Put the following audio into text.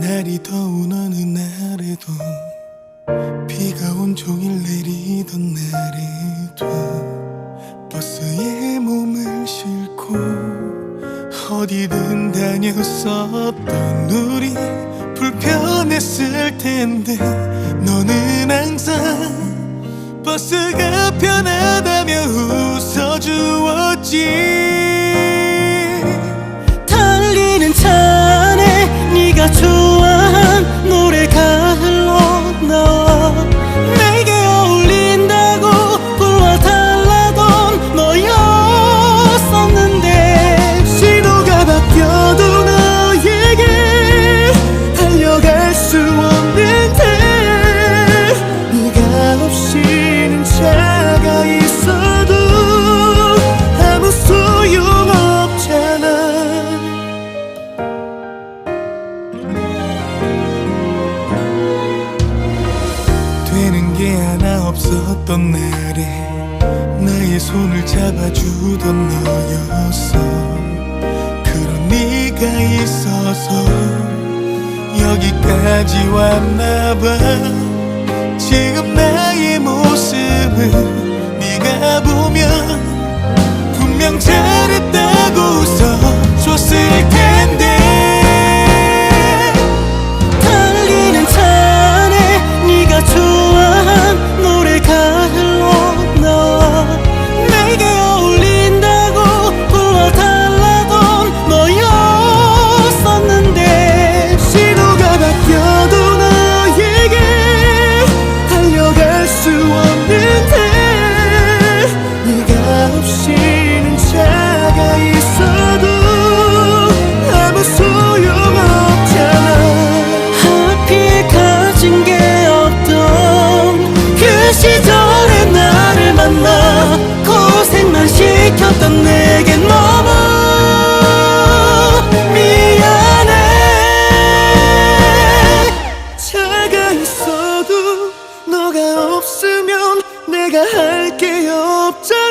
날이 더운 어느 날에도 비가 온종일 내리던 날에도 버스에 몸을 싣고 어디든 다녔었던 우리 불편했을 텐데 너는 항상 버스가 편하다며 웃어주었지 없었던 날에 나의 손을 잡아주던 너였어. 그런 네가 있어서 여기까지 왔나봐. 지금 나의 모습을 네가 보 없으면 내가 할 게 없잖아.